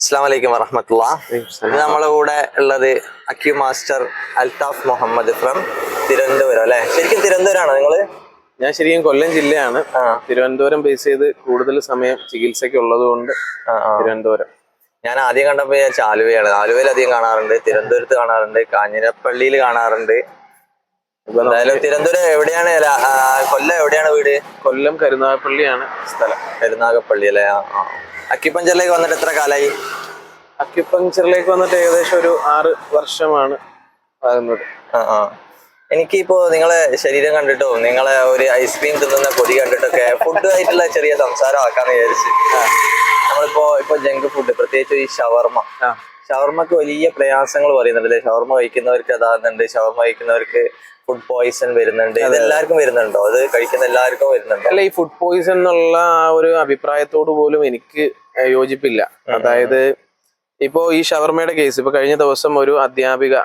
അസ്സാം വലൈക്കും വറഹമത്തുള്ള ഇത് നമ്മളെ കൂടെ ഉള്ളത് acu master Althaf Muhammad from Thiruvananthapuram അല്ലെ? ശരിക്കും തിരുവനന്തപുരമാണോ നിങ്ങൾ? ഞാൻ ശരിക്കും കൊല്ലം ജില്ലയാണ്. തിരുവനന്തപുരം ബേസ് ചെയ്ത് കൂടുതൽ സമയം ചികിത്സയ്ക്ക് ഉള്ളത് ആ. തിരുവനന്തപുരം. ഞാൻ ആദ്യം കണ്ടപ്പോ ഞാൻ ആലുവയാണ് ആലുവയിൽ അധികം കാണാറുണ്ട് തിരുവനന്തപുരത്ത് കാണാറുണ്ട് കാഞ്ഞിരപ്പള്ളിയിൽ കാണാറുണ്ട്. എന്തായാലും തിരുവനന്തപുരം എവിടെയാണ്? കൊല്ലം എവിടെയാണ് വീട്? കൊല്ലം കരുനാഗപ്പള്ളിയാണ് സ്ഥലം. കരുനാഗപ്പള്ളി അല്ലേ? ആ. ആ. അക്കിപ്പഞ്ചറിലേക്ക് വന്നിട്ട് എത്ര കാലായി? അക്യുപഞ്ചറിലേക്ക് വന്നിട്ട് ഏകദേശം ഒരു ആറ് വർഷമാണ് ആകുന്നത് ആ ആ. എനിക്കിപ്പോ നിങ്ങളെ ശരീരം കണ്ടിട്ടോ? നിങ്ങളെ ഒരു ഐസ്ക്രീം തിന്നുന്ന പൊടി കണ്ടിട്ടൊക്കെ ഫുഡ് ആയിട്ടുള്ള ചെറിയ സംസാരം ആക്കാന്ന് വിചാരിച്ച്. നമ്മളിപ്പോ ഇപ്പൊ ജങ്ക് ഫുഡ് പ്രത്യേകിച്ച് ഈ ഷവർമ. ആ. ഷവർമക്ക് വലിയ പ്രയാസങ്ങൾ പറയുന്നുണ്ട്. അല്ലെ? ഷവർമ കഴിക്കുന്നവർക്ക് അതാകുന്നുണ്ട്. ഷവർമ്മ കഴിക്കുന്നവർക്ക് ഫുഡ് പോയിസൺ വരുന്നുണ്ട്. ഇത് എല്ലാവർക്കും വരുന്നുണ്ടോ? അത് കഴിക്കുന്ന എല്ലാവർക്കും വരുന്നുണ്ടോ? അല്ല ഈ ഫുഡ് പോയിസൺ എന്നുള്ള ആ ഒരു അഭിപ്രായത്തോട് പോലും എനിക്ക് യോജിപ്പില്ല. അതായത് ഇപ്പോ ഈ ഷവർമ്മയുടെ കേസ് ഇപ്പൊ കഴിഞ്ഞ ദിവസം ഒരു അധ്യാപിക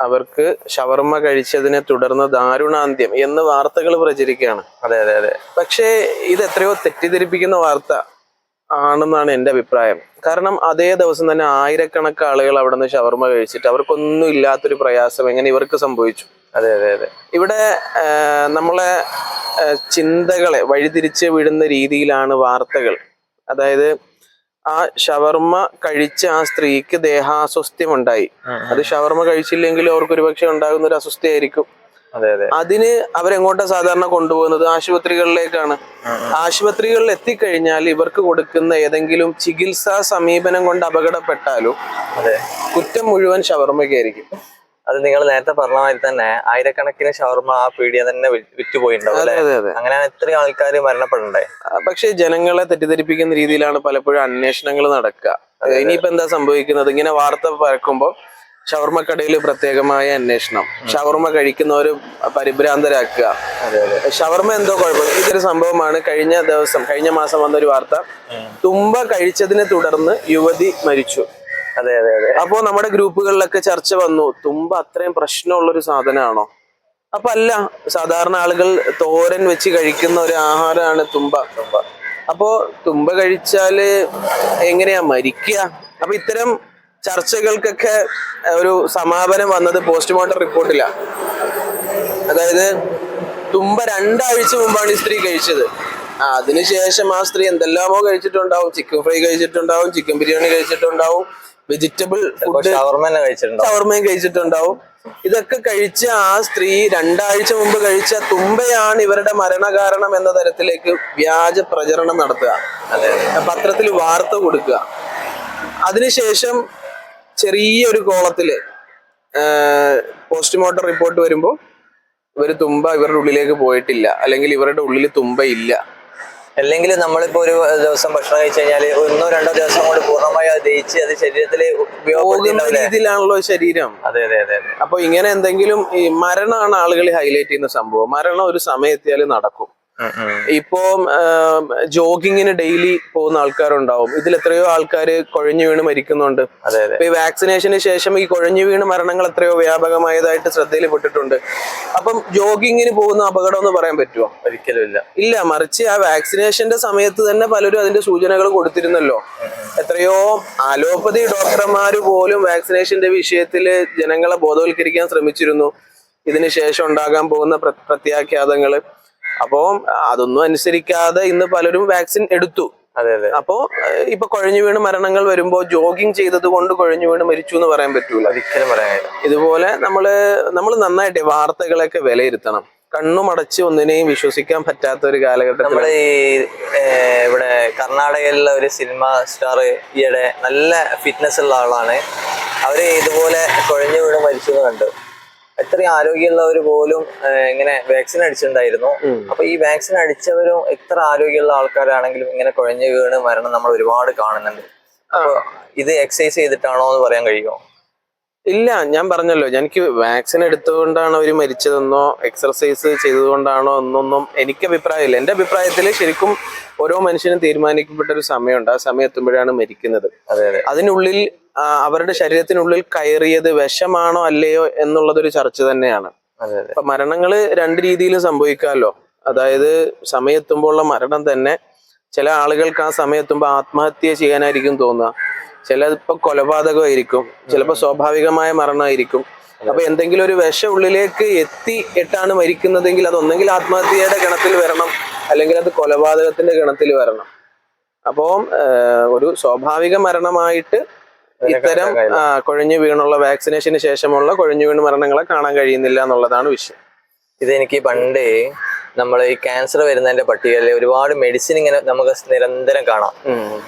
അവർക്ക് ഷവർമ്മ കഴിച്ചതിനെ തുടർന്ന് ദാരുണാന്ത്യം എന്ന് വാർത്തകൾ പ്രചരിക്കുകയാണ്. അതെ അതെ അതെ. പക്ഷേ ഇത് എത്രയോ തെറ്റിദ്ധരിപ്പിക്കുന്ന വാർത്ത. ആണെന്നാണ് എന്റെ അഭിപ്രായം. കാരണം അതേ ദിവസം തന്നെ ആയിരക്കണക്ക് ആളുകൾ അവിടെ നിന്ന് ഷവർമ കഴിച്ചിട്ട് അവർക്കൊന്നും ഇല്ലാത്തൊരു പ്രയാസം എങ്ങനെ ഇവർക്ക് സംഭവിച്ചു. അതെ അതെ അതെ. ഇവിടെ നമ്മളെ ചിന്തകളെ വഴിതിരിച്ച് വിടുന്ന രീതിയിലാണ് വാർത്തകൾ. അതായത് ആ ഷവർമ കഴിച്ച ആ സ്ത്രീക്ക് ദേഹാസ്വസ്ഥ്യം ഉണ്ടായി അത് ഷവർമ കഴിച്ചില്ലെങ്കിൽ അവർക്ക് ഒരുപക്ഷെ ഉണ്ടാകുന്ന ഒരു അസ്വസ്ഥയായിരിക്കും. അതിന് അവരെങ്ങോട്ടാ സാധാരണ കൊണ്ടുപോകുന്നത്? ആശുപത്രികളിലേക്കാണ്. ആശുപത്രികളിൽ എത്തിക്കഴിഞ്ഞാൽ ഇവർക്ക് കൊടുക്കുന്ന ഏതെങ്കിലും ചികിത്സാ സമീപനം കൊണ്ട് അപകടപ്പെട്ടാലും അതെ. കുറ്റം മുഴുവൻ ഷവർമ്മയ്ക്കായിരിക്കും അത് നിങ്ങൾ നേരത്തെ പറഞ്ഞ മാതിരി തന്നെ ആയിരക്കണക്കിന് ഷവർമ ആ പീഡിയ തന്നെ വിറ്റുപോയിട്ടുണ്ടാവും അങ്ങനെ ഇത്രയും ആൾക്കാർ മരണപ്പെടണ്ടേ? പക്ഷെ ജനങ്ങളെ തെറ്റിദ്ധരിപ്പിക്കുന്ന രീതിയിലാണ് പലപ്പോഴും അന്വേഷണങ്ങൾ നടക്കുക. ഇനിയിപ്പോ എന്താ സംഭവിക്കുന്നത്? ഇങ്ങനെ വാർത്ത പരക്കുമ്പോൾ ഷവർമ്മക്കടയിൽ പ്രത്യേകമായ അന്വേഷണം. ഷവർമ്മ കഴിക്കുന്നവര് പരിഭ്രാന്തരാക്കുക. ഷവർമ്മ എന്തോ കുഴപ്പം. ഇതൊരു സംഭവമാണ്. കഴിഞ്ഞ ദിവസം കഴിഞ്ഞ മാസം വന്ന ഒരു വാർത്ത. തുമ്പ കഴിച്ചതിനെ തുടർന്ന് യുവതി മരിച്ചു. അതെ അതെ അതെ. അപ്പോ നമ്മുടെ ഗ്രൂപ്പുകളിലൊക്കെ ചർച്ച വന്നു. തുമ്പ അത്രയും പ്രശ്നമുള്ള ഒരു സാധനമാണോ? അപ്പൊ അല്ല സാധാരണ ആളുകൾ തോരൻ വെച്ച് കഴിക്കുന്ന ഒരു ആഹാരമാണ് തുമ്പ. തുമ്പ. അപ്പോ തുമ്പ കഴിച്ചാൽ എങ്ങനെയാ മരിക്കുക? അപ്പൊ ഇത്തരം ചർച്ചകൾക്കൊക്കെ ഒരു സമാപനം വന്നത് പോസ്റ്റ്മോർട്ടം റിപ്പോർട്ടിലാണ് അതായത് തുമ്പ രണ്ടാഴ്ച മുമ്പാണ് ഈ സ്ത്രീ കഴിച്ചത്. അതിനുശേഷം ആ സ്ത്രീ എന്തെല്ലാമോ കഴിച്ചിട്ടുണ്ടാവും. ചിക്കൻ ഫ്രൈ കഴിച്ചിട്ടുണ്ടാവും ചിക്കൻ ബിരിയാണി കഴിച്ചിട്ടുണ്ടാവും വെജിറ്റബിൾ ഫുഡ് ഷവർമയും കഴിച്ചിട്ടുണ്ടാവും. ഇതൊക്കെ കഴിച്ച ആ സ്ത്രീ രണ്ടാഴ്ച മുമ്പ് കഴിച്ച തുമ്പയാണ് ഇവരുടെ മരണകാരണം എന്ന തരത്തിലേക്ക് വ്യാജ പ്രചരണം നടത്തുക. അതെ. പത്രത്തിൽ വാർത്ത കൊടുക്കുക. അതിനുശേഷം ചെറിയൊരു കോളത്തിൽ പോസ്റ്റ്മോർട്ടം റിപ്പോർട്ട് വരുമ്പോൾ ഇവർ തുമ്പ ഇവരുടെ ഉള്ളിലേക്ക് പോയിട്ടില്ല. അല്ലെങ്കിൽ ഇവരുടെ ഉള്ളിൽ തുമ്പ ഇല്ല. അല്ലെങ്കിൽ നമ്മളിപ്പോ ഒരു ദിവസം ഭക്ഷണം കഴിച്ചു കഴിഞ്ഞാൽ ഒന്നോ രണ്ടോ ദിവസം കൊണ്ട് പൂർണമായി അത് ദഹിച്ച് അത് ശരീരത്തിൽ രീതിയിലാണല്ലോ ശരീരം. അതെ അതെ അതെ അപ്പൊ ഇങ്ങനെ എന്തെങ്കിലും ഈ മരണമാണ് ആളുകൾ ഹൈലൈറ്റ് ചെയ്യുന്ന സംഭവം. മരണം ഒരു സമയത്തിയാൽ നടക്കും. ഇപ്പോ ജോഗിങ്ങിന് ഡെയിലി പോകുന്ന ആൾക്കാരുണ്ടാവും. ഇതിൽ എത്രയോ ആൾക്കാർ കുഴഞ്ഞു വീണ് മരിക്കുന്നുണ്ട്. ഈ വാക്സിനേഷന് ശേഷം ഈ കുഴഞ്ഞു വീണ് മരണങ്ങൾ എത്രയോ വ്യാപകമായതായിട്ട് ശ്രദ്ധയിൽപ്പെട്ടിട്ടുണ്ട് അപ്പം ജോഗിങ്ങിന് പോകുന്ന അപകടം എന്ന് പറയാൻ പറ്റുമോ ഒരിക്കലും ഇല്ല. ഇല്ല മറിച്ച് ആ വാക്സിനേഷന്റെ സമയത്ത് തന്നെ പലരും അതിന്റെ സൂചനകൾ കൊടുത്തിരുന്നല്ലോ. എത്രയോ അലോപ്പതി ഡോക്ടർമാർ പോലും വാക്സിനേഷന്റെ വിഷയത്തിൽ ജനങ്ങളെ ബോധവൽക്കരിക്കാൻ ശ്രമിച്ചിരുന്നു. ഇതിന് ശേഷം ഉണ്ടാകാൻ പോകുന്ന പ്ര- പ്രത്യാഘാതങ്ങൾ അപ്പോ അതൊന്നും അനുസരിക്കാതെ ഇന്ന് പലരും വാക്സിൻ എടുത്തു. അതെ അതെ. അപ്പോ ഇപ്പൊ കുഴഞ്ഞു വീണ് മരണങ്ങൾ വരുമ്പോ ജോഗിങ് ചെയ്തത് കൊണ്ട് കുഴഞ്ഞു വീണ് മരിച്ചു എന്ന് പറയാൻ പറ്റൂല. ഒരിക്കലും പറയാനില്ല. ഇതുപോലെ നമ്മൾ നമ്മൾ നന്നായിട്ട് വാർത്തകളൊക്കെ വിലയിരുത്തണം. കണ്ണുമടച്ച് ഒന്നിനെയും വിശ്വസിക്കാൻ പറ്റാത്ത ഒരു കാലഘട്ടം നമ്മൾ ഈ ഇവിടെ കർണാടകയിലുള്ള ഒരു സിനിമ സ്റ്റാർ ഈയിടെ നല്ല ഫിറ്റ്നസ് ഉള്ള ആളാണ്. അവർ ഇതുപോലെ കുഴഞ്ഞു വീണ് മരിച്ചു എന്ന് കണ്ടു. എത്രയും ആരോഗ്യമുള്ളവർ പോലും ഇങ്ങനെ വാക്സിൻ അടിച്ചിട്ടുണ്ടായിരുന്നു. അപ്പൊ ഈ വാക്സിൻ അടിച്ചവരും എത്ര ആരോഗ്യമുള്ള ആൾക്കാരാണെങ്കിലും ഇങ്ങനെ കുഴഞ്ഞു വീണ് മരണം നമ്മൾ ഒരുപാട് കാണുന്നുണ്ട്. ഇത് എക്സസൈസ് ചെയ്തിട്ടാണോ എന്ന് പറയാൻ കഴിയുമോ? ഇല്ല ഞാൻ പറഞ്ഞല്ലോ എനിക്ക് വാക്സിൻ എടുത്തുകൊണ്ടാണ് അവർ മരിച്ചതെന്നോ എക്സർസൈസ് ചെയ്തുകൊണ്ടാണോ എന്നൊന്നും എനിക്ക് അഭിപ്രായമില്ല. എന്റെ അഭിപ്രായത്തിൽ ശരിക്കും ഓരോ മനുഷ്യനും തീരുമാനിക്കപ്പെട്ട ഒരു സമയമുണ്ട്. ആ സമയം എത്തുമ്പോഴാണ് മരിക്കുന്നത്. അതെ അതെ. അതിനുള്ളിൽ അവരുടെ ശരീരത്തിനുള്ളിൽ കയറിയത് വിഷമാണോ അല്ലയോ എന്നുള്ളതൊരു ചർച്ച തന്നെയാണ്. അപ്പൊ മരണങ്ങൾ രണ്ട് രീതിയിലും സംഭവിക്കാമല്ലോ. അതായത് സമയത്തുമ്പോഴുള്ള മരണം തന്നെ ചില ആളുകൾക്ക് ആ സമയത്തുമ്പോൾ ആത്മഹത്യ ചെയ്യാനായിരിക്കും തോന്നുക. ചിലപ്പോ കൊലപാതകമായിരിക്കും ചിലപ്പോ സ്വാഭാവികമായ മരണമായിരിക്കും. അപ്പൊ എന്തെങ്കിലും ഒരു വിഷ ഉള്ളിലേക്ക് എത്തി ഇട്ടാണ് മരിക്കുന്നതെങ്കിൽ അത് ഒന്നെങ്കിൽ ആത്മഹത്യയുടെ ഗണത്തിൽ വരണം അല്ലെങ്കിൽ അത് കൊലപാതകത്തിന്റെ ഗണത്തിൽ വരണം. അപ്പോൾ ഒരു സ്വാഭാവിക മരണമായിട്ട് ഇത്തരം കൊഴിഞ്ഞു കുഴഞ്ഞു വീണുള്ള വാക്സിനേഷന് ശേഷമുള്ള കുഴഞ്ഞു വീണ് മരണങ്ങളെ കാണാൻ കഴിയുന്നില്ല എന്നുള്ളതാണ് വിഷയം. ഇതെനിക്ക് പണ്ട് നമ്മൾ ഈ ക്യാൻസർ വരുന്നതിന്റെ പട്ടികയിൽ ഒരുപാട് മെഡിസിൻ ഇങ്ങനെ നമുക്ക് നിരന്തരം കാണാം.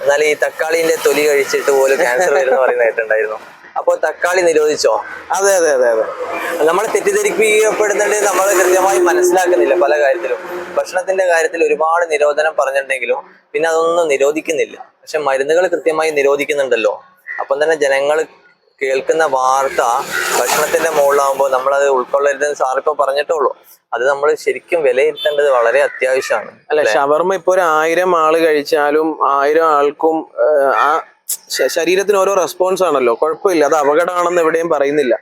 എന്നാൽ ഈ തക്കാളിന്റെ തൊലി കഴിച്ചിട്ട് പോലും ക്യാൻസർ വരുന്ന പറയുന്ന കേട്ടിട്ടുണ്ടായിരുന്നു. അപ്പോൾ തക്കാളി നിരോധിച്ചോ? അതെ അതെ അതെ അതെ. നമ്മൾ തെറ്റിദ്ധരിപ്പിക്കപ്പെടുന്നുണ്ട് നമ്മൾ കൃത്യമായി മനസ്സിലാക്കുന്നില്ല പല കാര്യത്തിലും. ഭക്ഷണത്തിന്റെ കാര്യത്തിൽ ഒരുപാട് നിരോധനം പറഞ്ഞിട്ടുണ്ടെങ്കിലും പിന്നെ അതൊന്നും നിരോധിക്കുന്നില്ല. പക്ഷെ മരുന്നുകൾ കൃത്യമായി നിരോധിക്കുന്നുണ്ടല്ലോ. അപ്പം തന്നെ ജനങ്ങൾ കേൾക്കുന്ന വാർത്ത ഭക്ഷണത്തിന്റെ മുകളിലാവുമ്പോൾ നമ്മൾ അത് ഉൾക്കൊള്ളരുതെന്ന് സാറിപ്പോ പറഞ്ഞിട്ടുള്ളൂ അത് നമ്മൾ ശരിക്കും വിലയിരുത്തേണ്ടത് വളരെ അത്യാവശ്യമാണ്. അല്ല ഷവർമ ഇപ്പൊ ഒരു ആയിരം ആൾ കഴിച്ചാലും ആയിരം ആൾക്കും ആ, ശരീരത്തിന് ഓരോ റെസ്പോൺസ് ആണല്ലോ. കുഴപ്പമില്ല. അത് അപകടമാണെന്ന് എവിടെയും പറയുന്നില്ല.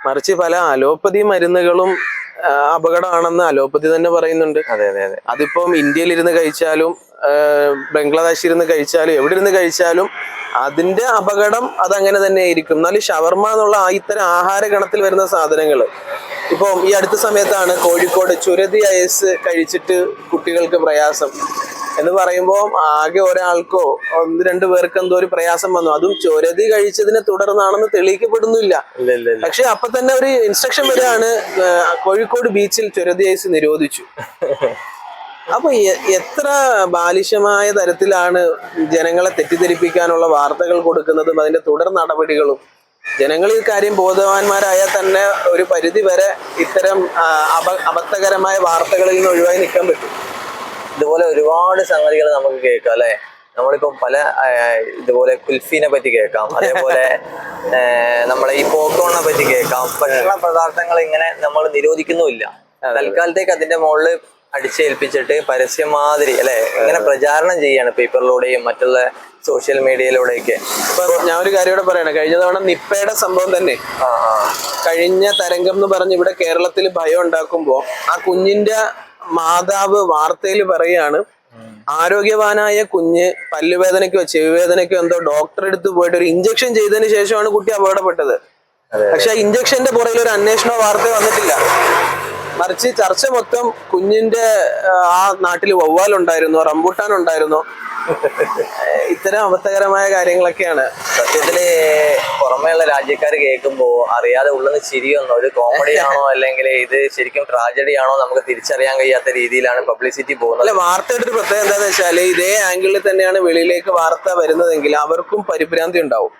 മറിച്ച് പല അലോപ്പതി മരുന്നുകളും അപകടമാണെന്ന് അലോപ്പതി തന്നെ പറയുന്നുണ്ട്. അതെ അതെ അതെ. അതിപ്പം ഇന്ത്യയിൽ ഇരുന്ന് കഴിച്ചാലും ബംഗ്ലാദേശിൽ ഇരുന്ന് കഴിച്ചാലും എവിടെ ഇരുന്ന് കഴിച്ചാലും അതിന്റെ അപകടം അതങ്ങനെ തന്നെ ആയിരിക്കും. എന്നാൽ ഷവർമ ഷവർമ്മ എന്നുള്ള ഇത്തരം ആഹാര ഗണത്തിൽ വരുന്ന സാധനങ്ങൾ ഇപ്പം ഈ അടുത്ത സമയത്താണ് കോഴിക്കോട് ചുരതി ഐസ് കഴിച്ചിട്ട് കുട്ടികൾക്ക് പ്രയാസം എന്ന് പറയുമ്പോൾ ആകെ ഒരാൾക്കോ ഒന്ന് രണ്ടു പേർക്ക് എന്തോ ഒരു പ്രയാസം വന്നു. അതും ചുരതി കഴിച്ചതിനെ തുടർന്നാണെന്ന് തെളിയിക്കപ്പെടുന്നില്ല. പക്ഷെ അപ്പൊ തന്നെ ഒരു ഇൻസ്ട്രക്ഷൻ വരെയാണ് കോഴിക്കോട് ബീച്ചിൽ ചുരതി ഐസ് നിരോധിച്ചു. അപ്പൊ എത്ര ബാലിശമായ തരത്തിലാണ് ജനങ്ങളെ തെറ്റിദ്ധരിപ്പിക്കാനുള്ള വാർത്തകൾ കൊടുക്കുന്നതും അതിന്റെ തുടർ നടപടികളും ജനങ്ങൾ ഈ കാര്യം ബോധവാന്മാരായാൽ തന്നെ ഒരു പരിധി വരെ ഇത്തരം അപ അബദ്ധകരമായ വാർത്തകളിൽ നിന്ന് ഒഴിവായി നിൽക്കാൻ പറ്റും. ഇതുപോലെ ഒരുപാട് സംഗതികൾ നമുക്ക് കേൾക്കാം അല്ലെ? നമ്മളിപ്പം പല ഇതുപോലെ കുൽഫീനെ പറ്റി കേൾക്കാം അതേപോലെ നമ്മളെ ഈ പോക്കോണിനെ പറ്റി കേൾക്കാം. ഭക്ഷണ പദാർത്ഥങ്ങൾ ഇങ്ങനെ നമ്മൾ നിരോധിക്കുന്നുമില്ല. തൽക്കാലത്തേക്ക് അതിന്റെ മുകളിൽ അടിച്ചേൽപ്പിച്ചിട്ട് പരസ്യമാതിരി അല്ലെ? ഇങ്ങനെ പ്രചാരണം ചെയ്യാണ് പേപ്പറിലൂടെയും മറ്റുള്ള സോഷ്യൽ മീഡിയയിലൂടെയൊക്കെ. ഇപ്പൊ ഞാൻ ഒരു കാര്യം ഇവിടെ പറയണം. കഴിഞ്ഞ തവണ നിപ്പയുടെ സംഭവം തന്നെ. കഴിഞ്ഞ തരംഗം എന്ന് പറഞ്ഞ് ഇവിടെ കേരളത്തിൽ ഭയം ഉണ്ടാക്കുമ്പോ ആ കുഞ്ഞിന്റെ മാതാവ് വാർത്തയിൽ പറയാണ് ആരോഗ്യവാനായ കുഞ്ഞ് പല്ലുവേദനയ്ക്കോ ചെവിവേദനയ്ക്കോ എന്തോ ഡോക്ടറെ അടുത്ത് പോയിട്ട് ഒരു ഇഞ്ചക്ഷൻ ചെയ്തതിന് ശേഷമാണ് കുട്ടി അപകടപ്പെട്ടത്. പക്ഷെ ആ ഇഞ്ചക്ഷന്റെ പുറകിൽ ഒരു അന്വേഷണ വാർത്ത വന്നിട്ടില്ല. മറിച്ച് ചർച്ച മൊത്തം കുഞ്ഞിന്റെ ആ, നാട്ടിൽ വവ്വാലുണ്ടായിരുന്നു റംബൂട്ടാൻ ഉണ്ടായിരുന്നു ഇത്തരം അബദ്ധകരമായ കാര്യങ്ങളൊക്കെയാണ്. സത്യത്തിൽ പുറമേയുള്ള രാജ്യക്കാർ കേൾക്കുമ്പോ അറിയാതെ ഉള്ളത് ശരിയൊന്നും ഒരു കോമഡി ആണോ അല്ലെങ്കിൽ ഇത് ശരിക്കും ട്രാജഡി ആണോ നമുക്ക് തിരിച്ചറിയാൻ കഴിയാത്ത രീതിയിലാണ് പബ്ലിസിറ്റി പോകുന്നത്. അല്ല വാർത്തയുടെ ഒരു പ്രത്യേകത എന്താന്ന് വെച്ചാൽ ഇതേ ആംഗിളിൽ തന്നെയാണ് വെളിയിലേക്ക് വാർത്ത വരുന്നതെങ്കിൽ അവർക്കും പരിഭ്രാന്തി ഉണ്ടാവും.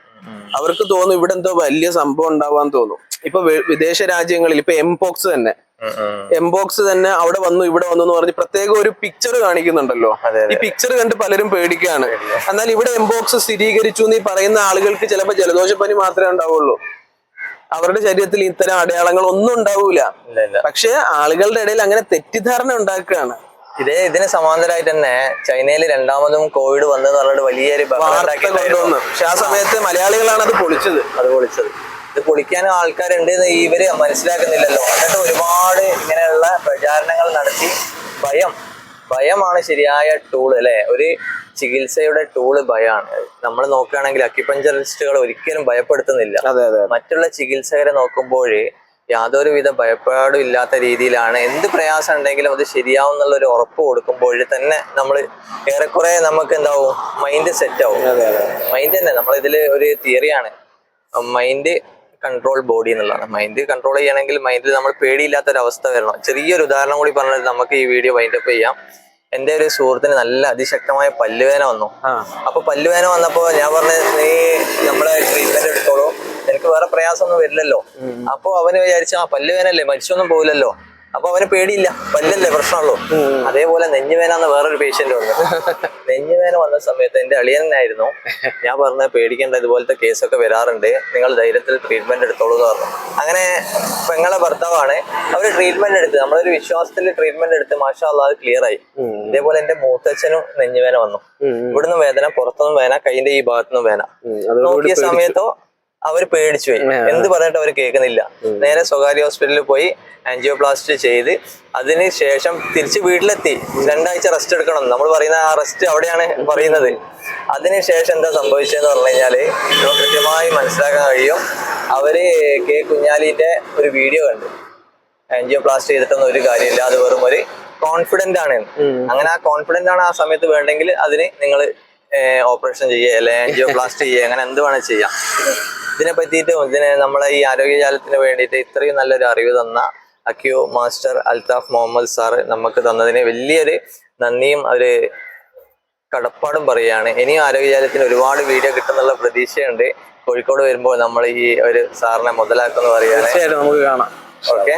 അവർക്ക് തോന്നും ഇവിടെ എന്തോ വലിയ സംഭവം ഉണ്ടാവാൻ തോന്നും. ഇപ്പൊ വിദേശ രാജ്യങ്ങളിൽ ഇപ്പൊ എംപോക്സ് തന്നെ. എംബോക്സ് തന്നെ അവിടെ വന്നു ഇവിടെ വന്നു എന്ന് പറഞ്ഞ് പ്രത്യേക ഒരു പിക്ചർ കാണിക്കുന്നുണ്ടല്ലോ. ഈ പിക്ചർ കണ്ട് പലരും പേടിക്കുകയാണ്. എന്നാൽ ഇവിടെ എംബോക്സ് സ്ഥിരീകരിച്ചു എന്ന് ഈ പറയുന്ന ആളുകൾക്ക് ചിലപ്പോൾ ജലദോഷപ്പനി മാത്രമേ ഉണ്ടാവുള്ളൂ. അവരുടെ ശരീരത്തിൽ ഇത്തരം അടയാളങ്ങൾ ഒന്നും ഉണ്ടാവൂല. പക്ഷെ ആളുകളുടെ ഇടയിൽ അങ്ങനെ തെറ്റിദ്ധാരണ ഉണ്ടാക്കുകയാണ്. ഇതേ ഇതിന് സമാന്തരമായിട്ട് തന്നെ ചൈനയിൽ രണ്ടാമതും കോവിഡ് വന്നെന്ന് പറഞ്ഞിട്ട് വലിയൊരു വാർത്ത. പക്ഷെ ആ സമയത്ത് മലയാളികളാണ് അത് പൊളിച്ചത്. അത് പൊളിച്ചത്. ഇത് പൊളിക്കാനും ആൾക്കാരുണ്ട് എന്ന് ഇവർ മനസ്സിലാക്കുന്നില്ലല്ലോ. എന്നിട്ട് ഒരുപാട് ഇങ്ങനെയുള്ള പ്രചാരണങ്ങൾ നടത്തി. ഭയം. ഭയമാണ് ശരിയായ ടൂൾ അല്ലെ? ഒരു ചികിത്സയുടെ ടൂൾ ഭയമാണ് നമ്മൾ നോക്കുകയാണെങ്കിൽ അക്യുപഞ്ചറിസ്റ്റുകൾ ഒരിക്കലും ഭയപ്പെടുത്തുന്നില്ല. മറ്റുള്ള ചികിത്സകരെ നോക്കുമ്പോൾ യാതൊരുവിധ ഭയപ്പാടും ഇല്ലാത്ത രീതിയിലാണ്. എന്ത് പ്രയാസം ഉണ്ടെങ്കിലും അത് ശരിയാവും എന്നുള്ള ഒരു ഉറപ്പ് കൊടുക്കുമ്പോൾ തന്നെ നമ്മൾ ഏറെക്കുറെ നമുക്ക് എന്താവും? മൈൻഡ് സെറ്റ് ആവും. മൈൻഡ് തന്നെ. നമ്മൾ ഇതിൽ ഒരു തിയറിയാണ് മൈൻഡ് കൺട്രോൾ ബോഡി എന്നുള്ളതാണ്. മൈൻഡ് കൺട്രോൾ ചെയ്യണമെങ്കിൽ മൈൻഡിൽ നമ്മൾ പേടിയില്ലാത്ത ഒരു അവസ്ഥ വരണം. ചെറിയൊരു ഉദാഹരണം കൂടി പറഞ്ഞാൽ നമുക്ക് ഈ വീഡിയോ വൈൻഡപ്പ് ചെയ്യാം. എന്റെ ഒരു സുഹൃത്തിന് നല്ല അതിശക്തമായ പല്ലുവേന വന്നു. അപ്പൊ പല്ലുവേന വന്നപ്പോ ഞാൻ പറഞ്ഞ നീ നമ്മളെ ട്രീറ്റ്മെന്റ് എടുത്തോളൂ. എനിക്ക് വേറെ പ്രയാസമൊന്നും വരില്ലല്ലോ. അപ്പൊ അവന് വിചാരിച്ച ആ പല്ലുവേനല്ലേ മരിച്ചൊന്നും പോകില്ലല്ലോ അപ്പൊ അവന് പേടിയില്ല. പല്ലല്ലേ പ്രശ്നമുള്ളൂ. അതേപോലെ നെഞ്ഞുവേന എന്ന വേറൊരു പേഷ്യന്റ് വന്നു നെഞ്ഞുവേന വന്ന സമയത്ത് എന്റെ അളിയനായിരുന്നു ഞാൻ പറഞ്ഞ പേടിക്കേണ്ട ഇതുപോലത്തെ കേസൊക്കെ വരാറുണ്ട്. നിങ്ങൾ ധൈര്യത്തിൽ ട്രീറ്റ്മെന്റ് എടുത്തോളൂ എന്ന് പറഞ്ഞു. അങ്ങനെ പെങ്ങളെ ഭർത്താവാണ്. അവർ ട്രീറ്റ്മെന്റ് എടുത്ത് നമ്മളൊരു വിശ്വാസത്തിൽ ട്രീറ്റ്മെന്റ് എടുത്ത് മാഷാ അത് ക്ലിയർ ആയി. ഇതേപോലെ എന്റെ മൂത്തച്ഛനും നെഞ്ഞുവേന വന്നു. ഇവിടുന്ന് വേദന പുറത്തുനിന്നും വേദന കൈന്റെ ഈ ഭാഗത്തുനിന്നും വേദന. നോക്കിയ സമയത്തോ അവർ പേടിച്ചു പോയി. എന്ത് പറഞ്ഞിട്ട് അവർ കേൾക്കുന്നില്ല. നേരെ സ്വകാര്യ ഹോസ്പിറ്റലിൽ പോയി ആൻജിയോപ്ലാസ്റ്റ് ചെയ്ത് അതിന് ശേഷം തിരിച്ച് വീട്ടിലെത്തി. രണ്ടാഴ്ച റെസ്റ്റ് എടുക്കണം. നമ്മൾ പറയുന്ന ആ റെസ്റ്റ് അവിടെയാണ് പറയുന്നത്. അതിനുശേഷം എന്താ സംഭവിച്ചതെന്ന് പറഞ്ഞു കഴിഞ്ഞാൽ കൃത്യമായി മനസ്സിലാക്കാൻ കഴിയും. അവർ കെ കുഞ്ഞാലിന്റെ ഒരു വീഡിയോ കണ്ടു. ആൻജിയോപ്ലാസ്റ്റ് ചെയ്തിട്ടൊന്നും ഒരു കാര്യമില്ല. അത് വെറും ഒരു കോൺഫിഡന്റ് ആണ്. അങ്ങനെ ആ കോൺഫിഡന്റ് ആണ് ആ സമയത്ത് വേണ്ടെങ്കിൽ അതിന് നിങ്ങൾ ഓപ്പറേഷൻ ചെയ്യുക അല്ലെ ആൻജിയോപ്ലാസ്റ്റ് ചെയ്യുക അങ്ങനെ എന്ത് വേണേൽ ചെയ്യാം. ഇതിനെ പറ്റിയിട്ടും ഇതിനെ നമ്മളെ ഈ ആരോഗ്യജാലത്തിന് വേണ്ടിയിട്ട് ഇത്രയും നല്ലൊരു അറിവ് തന്ന acu master Althaf Muhammad sir നമുക്ക് തന്നതിന് വലിയൊരു നന്ദിയും ഒരു കടപ്പാടും പറയുകയാണ്. ഇനിയും ആരോഗ്യജാലത്തിന് ഒരുപാട് വീഡിയോ കിട്ടുന്നുള്ള പ്രതീക്ഷയുണ്ട്. കോഴിക്കോട് വരുമ്പോൾ നമ്മൾ ഈ ഒരു സാറിനെ മുതലാക്കുന്നു പറയുകയാണ്. തീർച്ചയായിട്ടും നമുക്ക് കാണാം. ഓക്കെ.